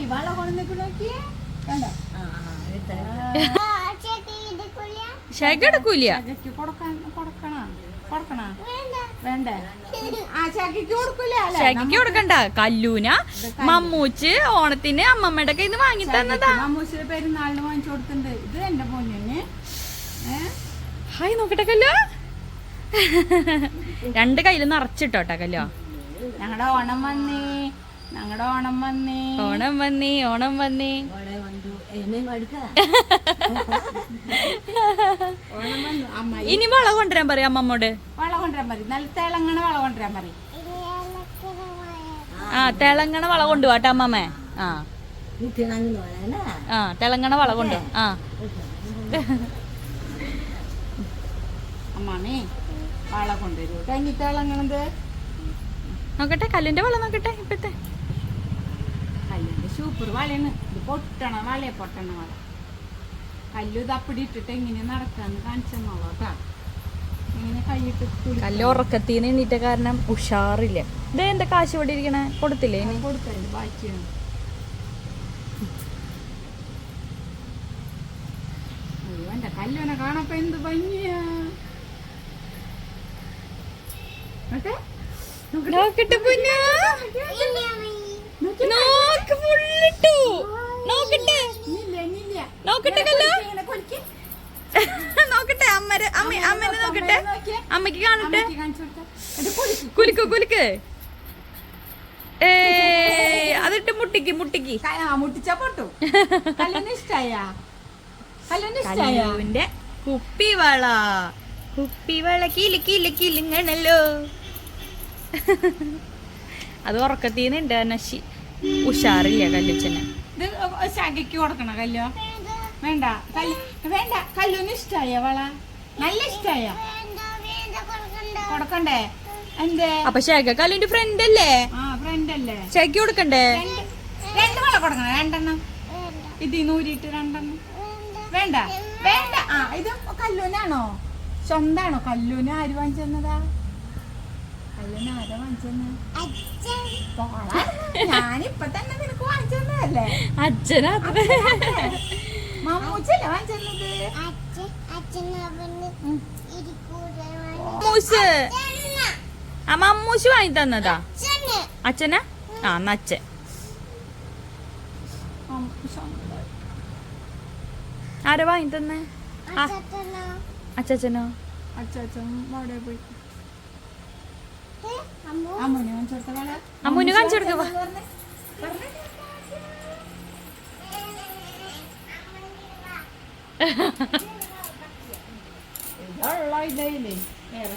ഈ വള നോക്കിയേ? കണ്ടോ? എടുക്കൂല കൊടുക്കണ്ട. കല്ലൂന മമ്മൂച്ച് ഓണത്തിന് അമ്മമ്മയുടെ കയ്യിൽ നിന്ന് വാങ്ങി തന്നതാ. മാമൂസിയുടെ പെരുന്നാളിന് വാങ്ങിച്ചു കൊടുത്തിട്ടുണ്ട്. ഇത് എന്റെ പൊന്നിന്. ഹായ് നോക്കട്ടെ കല്ലോ. രണ്ട് കയ്യിൽ നിറച്ചിട്ടോട്ടെ കല്ലോ. ഞങ്ങളുടെ ഓണം വന്നേ. ഞങ്ങളുടെ ഓണം വന്നേ. ഓണം വന്നേ ഓണം വന്നേ. ഇനി വള കൊണ്ടുവരാൻ പറയാം അമ്മമ്മോട്. വള കൊണ്ടുവരാൻ പറയും. നല്ല തിളങ്ങണ വള കൊണ്ടുവരാൻ പറയും. ആ തിളങ്ങണ വള കൊണ്ടുപോട്ടെ അമ്മമ്മേ. ആ. ആ തിളങ്ങണ വള കൊണ്ടു. ആ. അമ്മാമേ വള കൊണ്ടുവരൂ. കഞ്ഞി തിളങ്ങണത്? നോക്കട്ടെ കല്ലിന്റെ വള നോക്കട്ടെ ഇപ്പത്തെ. സൂപ്പർ വലയാണ്. ഇത് പൊട്ടണ വല പൊട്ടണ വല. കല്ലു തപ്പിടി ഇട്ടിട്ട് എങ്ങനെ നടക്കാന്ന് കാണിച്ചെന്നോളൂ കേട്ടാ ഇങ്ങനെ കൈയിട്ട് തുളി കല്ല് ഉറക്കത്തിന് എണ്ണീറ്റ കാരണം ഉഷാറില്ല. ഇത് എന്റെ കാശ് ഇവിടെ ഇരിക്കണേ? കൊടുത്തില്ലേ കൊടുത്തല്ലേ കൊടുത്തതിന്റെ ബാക്കിയാണ്. എന്റെ കാണപ്പോ എന്ത് ഭംഗിയാ. നോക്കട്ടെ. നോക്കട്ടെ പൊന്നു നോക്ക്. നോക്കട്ടെ കല്ലോ. നോക്കട്ടെ അമ്മര് അമ്മ അമ്മനെ നോക്കട്ടെ. അമ്മയ്ക്ക് കാണട്ടെ. കൊലിക്ക്. കുലുക്ക്. ഏ അതിട്ട് മുട്ടിക്ക് മുട്ടിക്ക്. മുട്ടിച്ചാ പൊട്ടു. കല്ലുവിന്റെ കുപ്പിവള. കുപ്പിവള കിലു കിലു കിലുങ്ങണല്ലോ. അത് ഉറക്കത്തീന്നുണ്ട് നശി. ഉഷാറില്ല കല്ലുച്ചനെ. ഇത് ശാഖയ്ക്ക് കൊടുക്കണ കല്ലോ? വേണ്ട. വേണ്ട. കല്ലൊന്നും ഇഷ്ടായ വള? നല്ല ഇഷ്ടായ? കൊടുക്കണ്ടേ? എന്തേ? അപ്പൊ ശേഖ കല്ലുന്റെ ഫ്രണ്ട് അല്ലേ? ഫ്രണ്ട് അല്ലേ? ശകി കൊടുക്കണ്ടേ? രണ്ട് വള കൊടുക്കണം? രണ്ടെണ്ണം? ഇത് നൂരിട്ട് രണ്ടെണ്ണം? വേണ്ട. വേണ്ട. ആ ഇത് കല്ലൂനാണോ? സ്വന്താണോ? കല്ലൂന് ആര് വാങ്ങിച്ചെന്ന് പോളാ. ഞാനിപ്പൊ തന്നെ നിനക്ക് അച്ഛനാ മമ്മൂച്ചല്ലേ മമ്മൂസ് ആ മമ്മൂസ് വാങ്ങി തന്നതാ അച്ഛനാ? ആ എന്നാ അച്ഛൻ. ആരാ വാങ്ങി തന്നെ അച്ഛനോ? അച്ഛൻ അവിടെ പോയി. അമ്മൂനെ കാണിച്ചു കൊടുക്കുക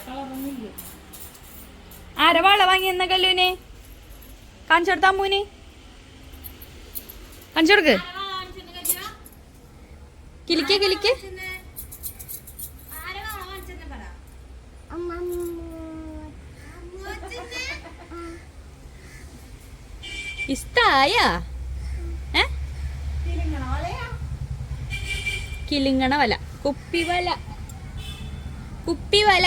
കളറൊന്നും ഇല്ല ആരാ വള വാങ്ങി എന്ന കല്ലൂനെ കാണിച്ചു കൊടുത്ത അമ്മൂന് കാണിച്ചു കൊടുക്ക് കിലിക്ക് കിലിക്ക്. ഇഷ്ടായ? കിളിങ്ങണ വല. കുപ്പിവല. കുപ്പിവല.